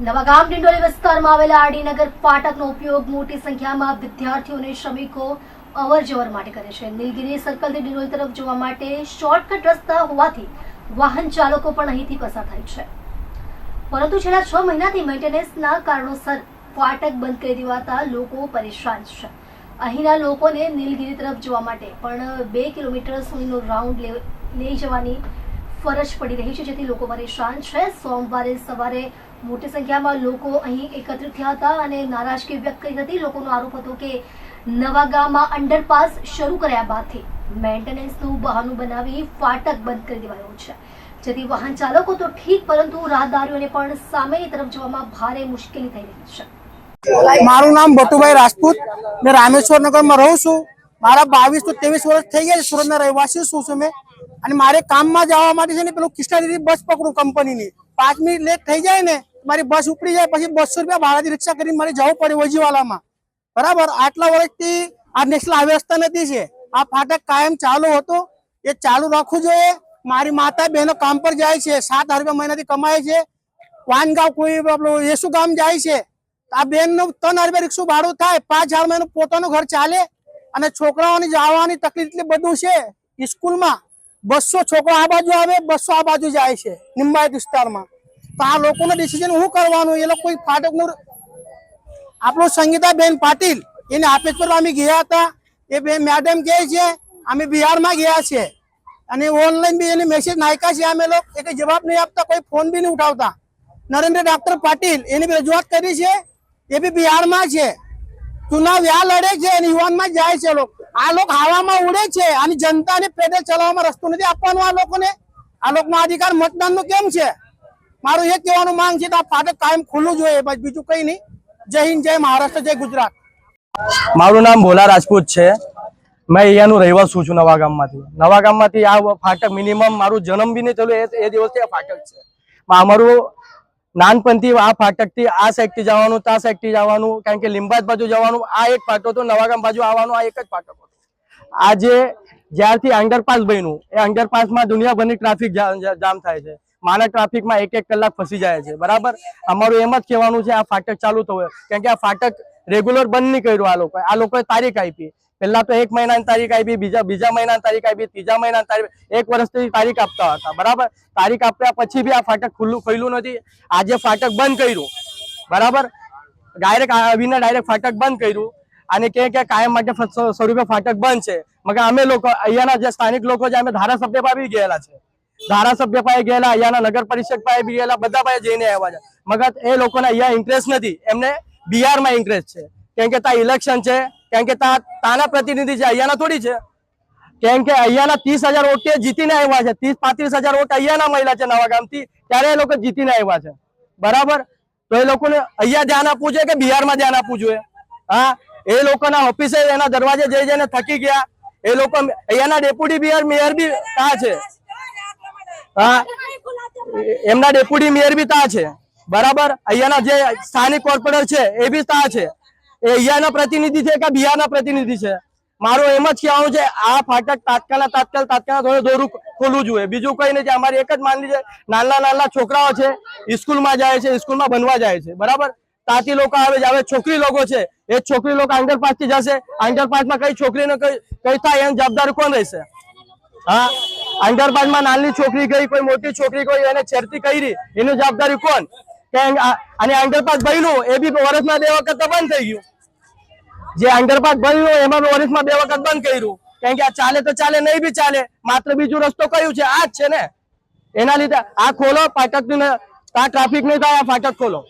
નવાગામ ડિંડોલી વિસ્તારમાં આવેલા આરડીનગર ફાટકનો ઉપયોગ મોટી સંખ્યામાં વિદ્યાર્થીઓ અને શ્રમિકો અવર જવર માટે કરે છે. નીલગીરી સર્કલથી ડિંડોલી તરફ જવા માટે શોર્ટકટ રસ્તા હોવાથી વાહન ચાલકો પણ અહીંથી પસાર થાય છે. પરંતુ છેલ્લા છ મહિનાથી મેન્ટેનન્સના કારણોસર ફાટક બંધ કરી દેવાતા લોકો પરેશાન છે. અહીંના લોકોને નીલગીરી તરફ જવા માટે પણ બે કિલોમીટર સુધીનો રાઉન્ડ લઈ જવાની ફરજ પડી રહી છે. જેથી લોકો પરેશાન છે. સોમવારે સવારે મોટી સંખ્યામાં લોકો અહીં એકત્રિત થયા હતા અને નારાજગી વ્યક્ત કરી હતી. લોકોનો આરોપ હતો કે નવા ગામમાં અંડરપાસ શરૂ કર્યા બાદથી મેન્ટેનન્સનું બહાનું બનાવી ફાટક બંધ કરી દેવાયો છે. જેથી વાહન ચાલકો તો ઠીક, પરંતુ રાહદારીઓને પણ સામેની તરફ જવામાં ભારે મુશ્કેલી થઈ રહી છે. મારું નામ બટુભાઈ રાજપૂત. મેં રામેશ્વર નગરમાં રહું છું. મારા બાવીસ તો ત્રેવીસ વર્ષ થઈ ગયા છે. સુરતના રહેવાસી છું છું મેં. અને મારે કામમાં જવા માટે છે ને પેલું કૃષ્ણાદેવી બસ પકડું કંપનીની. પાંચ મિનિટ લેટ થઈ જાય ને, મારી બસ ઉપડી જાય, પછી બસો રૂપિયા ભાડાથી રિક્ષા કરીને મારે જવું પડે વજીવાલામાં બરાબર? આટલા વર્ષથી આ નેશનલ હાઈવે રસ્તા નથી છે. આ ફાટક કાયમ ચાલુ હતો. એ ચાલુ રાખવું જોઈએ. મારી માતા બહેનો કામ પર જાય છે. સાત હજાર રૂપિયા મહિનાથી કમાય છે. વાનગાંવ કોઈ આપણું યેસુ ગામ જાય છે. આ બેનનું ત્રણ હજાર રૂપિયા રિક્ષું ભાડું થાય. પાંચ હજાર મહિનો પોતાનું ઘર ચાલે. અને છોકરાઓની જવાની તકલીફ એટલી બધું છે. સ્કૂલમાં બસો છોકરો આ બાજુ આવે, બસો આ બાજુ જાય છે, નિંબાયત વિસ્તારમાં. તો આ લોકોનું ડિસિઝન શું કરવાનું? એ લોકો ફાટકનું આપણું સંગીતાબેન પાટીલ, એને આપે પર અમે ગયા હતા. એ બે મેડમ કહે છે, અમે બિહારમાં ગયા છે. અને ઓનલાઈન બી એને મેસેજ નાખ્યા છે અમે લોકો. કઈ જવાબ નહીં આપતા, કોઈ ફોન બી નહીં ઉઠાવતા. નરેન્દ્ર ડાક્ટર પાટીલ, એની રજૂઆત કરી છે. એ બી બિહારમાં છે. ચુનાવ યા લડે છે અને યુવાનમાં જાય છે લોકો. આ લોકો હવામાં ઉડે છે અને જનતાને પેદલ ચલાવવામાં રસ્તો નથી આપવાનો આ લોકોને. આ લોકોનો અધિકાર મતદાનનો કેમ છે? મારું એ કહેવાનું માંગ છે કે આ ફાટક કાયમ ખુલ્લું જોઈએ બસ બીજું કઈ નહીં. જય હિન્દ, જય મહારાષ્ટ્ર, જય ગુજરાત. મારું નામ ભોલા રાજપૂત છે. મેં અહીંયાનું રહેવાસું છું નવા ગામમાંથી. નવા ગામમાંથી આ ફાટક મિનિમમ મારું જન્મ બી નહીં થયેલું એ દિવસથી આ ફાટક છે. અમારું નાનપણથી આ ફાટકથી આ સાઈડથી જવાનું, ત્યાં સાઈડથી જવાનું, કારણ કે લીંબાદ બાજુ જવાનું, આ એક ફાટો હતો નવા ગામ બાજુ આવવાનું, આ એક જ ફાટક હતો. આજે જ્યારથી અંડરપાસ બન્યું, એ અંડરપાસમાં દુનિયાભરની ટ્રાફિક જામ થાય છે. માના ટ્રાફિકમાં એક એક કલાક ફસી જાય છે. બરાબર? અમારું એમ જ કહેવાનું છે, આ ફાટક ચાલુ થવું. કેમ કે આ ફાટક રેગ્યુલર બંધ નહીં કર્યું આ લોકોએ. આ લોકોએ તારીખ આપી. પહેલા તો એક મહિનાની તારીખ આપી, બીજા બીજા મહિનાની તારીખ આપી, ત્રીજા મહિનાની તારીખ એક વર્ષથી તારીખ આપતા હતા. બરાબર? તારીખ આપ્યા પછી બી આ ફાટક ખુલ્લું ખુલ્લું નથી. આજે ફાટક બંધ કર્યું. બરાબર? ડાયરેક્ટ આવીને ડાયરેક્ટ ફાટક બંધ કર્યું. અને કે કે કાયમ માટે સ્વરૂપે ફાટક બંધ છે. મગર અમે લોકો, અહીંયાના જે સ્થાનિક લોકો છે, અમે ધારાસભ્ય પાસે ગયેલા છે. ધારાસભ્ય પાસે ગયેલા, અહીંયાના નગર પરિષદ પાસે બી ગયેલા, બધા પાસે જઈને આવ્યા છે. મગર એ લોકોને અહીંયા ઇન્ટરેસ્ટ નથી. એમને બિહારમાં ઇન્ટરેસ્ટ છે. કેમ કે ત્યાં ઇલેક્શન છે, કેમ કે તાના પ્રતિનિધિ છે, અહીંયાના થોડી છે. કેમ કે અહીંયાના ત્રીસ હજાર વોટ જીતીને આવ્યા છે. ત્રીસ, પાંત્રીસ હજાર વોટ અહીંયાના મહિલા છે નવા ગામથી, ત્યારે એ લોકો જીતીને આવ્યા છે. બરાબર? તો એ લોકોને અહીંયા ધ્યાન આપવું જોઈએ કે બિહારમાં ધ્યાન આપવું જોઈએ? હા? એ લોકોના ઓફિસે એના દરવાજે જઈ જઈને થકી ગયા. એ લોકો અહીંયાના ડેપ્યુટી મેયર મેયર બી ત્યાં છે. હા. એમના ડેપ્યુટી મેયર બી ત્યાં છે. બરાબર? અહીંયાના જે સ્થાનિક કોર્પોરેટર છે, એ બી તા છે. એ અહીંયાના પ્રતિનિધિ છે કે બિહારના પ્રતિનિધિ છે? મારું એમ જ કહેવાનું છે, આ ફાટક તાત્કાલ તાત્કાલ તાત્કાલ થોડું દોરું ખોલવું જોઈએ. બીજું કઈ નથી અમારી એક જ માનવી છે, નાના નાના છોકરાઓ છે સ્કૂલમાં જાય છે સ્કૂલમાં બનવા જાય છે. બરાબર? ત્યાંથી લોકો આવે હવે છોકરી લોકો છે. એ છોકરી લોકો અંડરપાસથી જશે. અંડરપાસમાં કઈ છોકરીને કઈ થાય એમ જવાબદાર કોણ રહેશે? હા? અંડરપાસમાં નાની છોકરી ગઈ, કોઈ મોટી છોકરી ગઈ, એને છેડતી કરી. એની જવાબદારી કોણ? કે અને અંડરપાસ બન્યું એ બી વર્ષમાં બે વખત બંધ થઈ ગયું. જે અંડરપાસ બન્યું એમાં વર્ષ વર્ષમાં બે વખત બંધ કર્યું. કારણ કે આ ચાલે તો ચાલે, નહીં બી ચાલે. માત્ર બીજું રસ્તો કયું છે? આ જ છે ને. એના લીધે આ ખોલો ફાટક આ ટ્રાફિક નહીં થાય, આ ફાટક ખોલો.